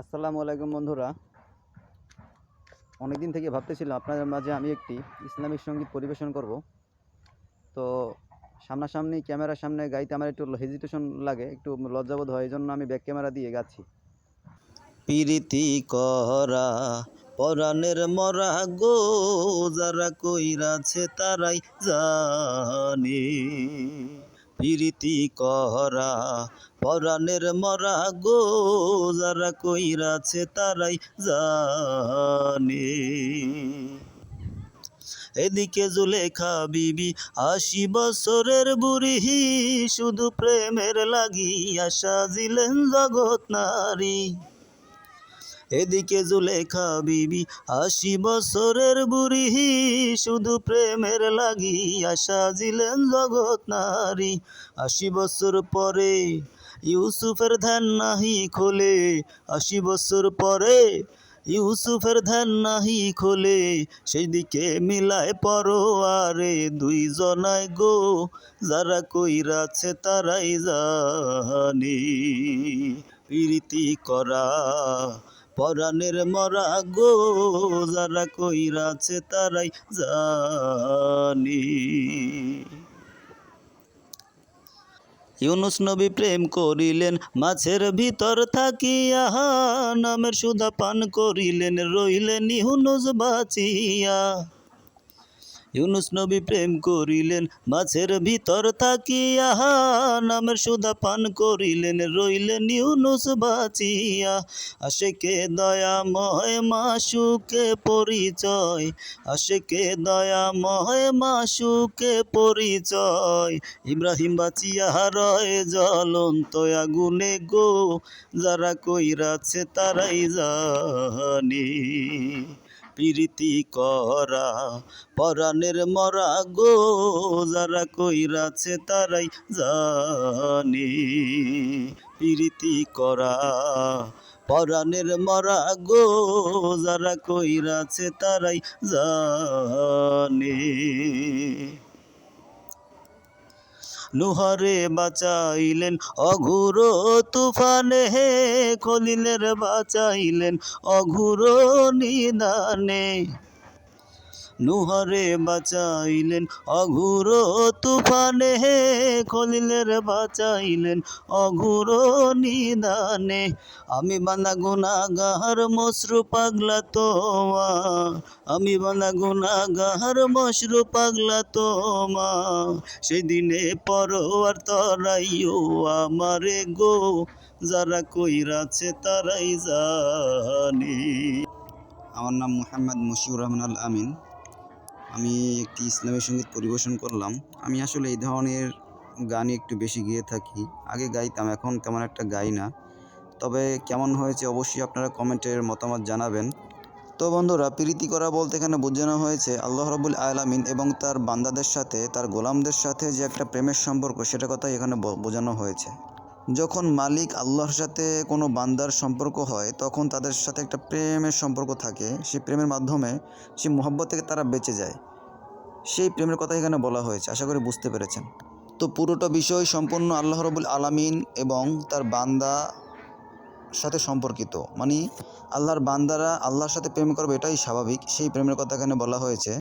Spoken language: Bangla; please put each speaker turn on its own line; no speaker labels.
আসসালামু আলাইকুম বন্ধুরা। অনেক দিন থেকে ভাবতেছিলাম আপনাদের মাঝে আমি একটি ইসলামিক সংগীত পরিবেশন করব। তো সামনাসামনি ক্যামেরার সামনে গাইতে আমার একটু হেজিটেশন লাগে, একটু লজ্জাবোধ হয় এই জন্য আমি ব্যাক ক্যামেরা দিয়ে গাচ্ছি।
প্রীতি করা পরাণের মরা গো, যারা কইরাছে তারাই জানে। প্রীতি করা, পরাণের মরা গো যারা কইরাছে তারাই জানে। এদিকে জুলেখা বিবি আশি বছরের বুড়ি, শুধু প্রেমের লাগিয়া সাজিলেন জগৎ নারী। এদিকে জুলেখা বিবি আশি বছরের বুড়ি, শুধু প্রেমের লাগিয়া সাজিলেন জগৎ নারী। আশি বছর পরে ইউসুফের ধ্যান নাহি খোলে, আশি বছর পরে ইউসুফের ধ্যান নাহি খোলে সেই দিকে মিলায় পরোয়ারে দুই জনায় গো, যারা কইরাছে তারাই জানে প্রীতি করা পরাণের মরা গো, যারা কইরাছে তারাই জানি। ইউনুস নবী প্রেম করিলেন, মাছের ভিতর থাকিয়া নামের সুধা পান করিলেন, রইলেন ইউনুস বাঁচিয়া। ইউনুস নবী প্রেম করিলেন মাছের ভিতর থাকিয়া নামের সুধা পান করিলেন, রইলেন ইউনুস বাঁচিয়া। আশেকে দয়াময় মাসুকে পরিচয়, আশেকে দয়াময় মাসুকে পরিচয়। ইব্রাহিম বাঁচিয়া রয় জ্বলন্ত আগুনে গো, যারা কইরাছে তারাই জানে প্রীতি করা। পরাণের মরা গো, যারা কইরাছে তারাই জানি। প্রীতি করা। পরাণের মরা গো, যারা কইরাছে তারাই জানে। নুহারে বাঁচাইলেন অঘুর তুফানে হে কলিলের বাঁচাইলেন অঘুর নিদানে। নুহারে বাঁচাইলেন, অঘুর তুফানে হে খলিলের বাঁচাইলেন, অঘুর নিদানে। আমি বান্দা গুনাগার মশরু পাগলা তোমা আমি বান্দা গুনাগার মশরু পাগলা তোমা সেই দিনে পরোয়ার তরাইও আমারে গো, যারা কইরাছে তারাই জানে।
আমার নাম মোহাম্মদ মশিউর রহমান আল আমিন। আমি একটি ইসলামী সংগীত পরিবেশন করলাম। আমি আসলে এই ধরনের গানই একটু বেশি গেয়ে থাকি। আগে গাইতাম, এখন তেমন একটা গাই না। তবে কেমন হয়েছে অবশ্যই আপনারা কমেন্টের মতামত জানাবেন। তো বন্ধুরা, প্রীতি করা বলতে এখানে বোঝানো হয়েছে, আল্লাহ রবুল আলামিন এবং তার বান্দাদের সাথে, তার গোলামদের সাথে যে একটা প্রেমের সম্পর্ক, সেটা কথাই এখানে বোঝানো হয়েছে। যখন মালিক আল্লাহর সাথে কোনো বান্দার সম্পর্ক হয়, তখন তাদের সাথে একটা প্রেমের সম্পর্ক থাকে। সেই প্রেমের মাধ্যমে সেই মোহব্বত থেকে তারা বেঁচে যায়। সেই প্রেমের কথা এখানে বলা হয়েছে। আশা করি বুঝতে পেরেছেন। তো পুরোটা বিষয় সম্পূর্ণ আল্লাহ রবুল আলামিন এবং তার বান্দা সাথে সম্পর্কিত। মানে আল্লাহর বান্দারা আল্লাহর সাথে প্রেম করবে, এটাই স্বাভাবিক। সেই প্রেমের কথা এখানে বলা হয়েছে।